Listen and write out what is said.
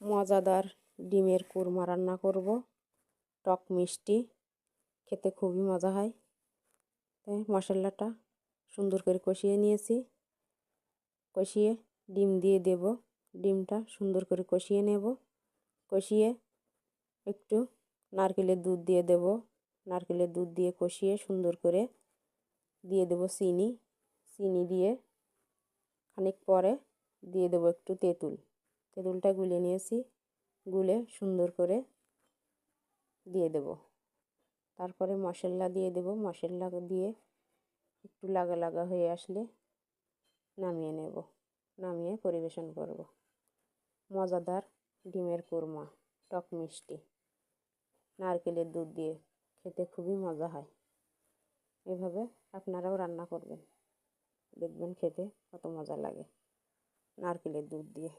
মজাদার ডিমের কুরমা রান্না করব। টক মিষ্টি, খেতে খুবই মজা হয়। তাই মশলাটা সুন্দর করে কষিয়ে নিয়েছি। কষিয়ে ডিম দিয়ে দেব। ডিমটা সুন্দর করে কষিয়ে নেব। কষিয়ে একটু নারকেলের দুধ দিয়ে দেব। নারকেলের দুধ দিয়ে কষিয়ে সুন্দর করে দিয়ে দেব চিনি। চিনি দিয়ে খানিক পরে দিয়ে দেবো একটু তেঁতুল। তেঁতুলটা গুলে নিয়েছি, গুলে সুন্দর করে দিয়ে দেব। তারপরে মশলা দিয়ে দেব। মশলা দিয়ে একটু লাগা লাগা হয়ে আসলে নামিয়ে নেব, নামিয়ে পরিবেশন করব। মজাদার ডিমের কোরমা, টক মিষ্টি, নারকেলের দুধ দিয়ে খেতে খুবই মজা হয়। এভাবে আপনারাও রান্না করবেন। দেখবেন খেতে কত মজা লাগে নারকেলের দুধ দিয়ে।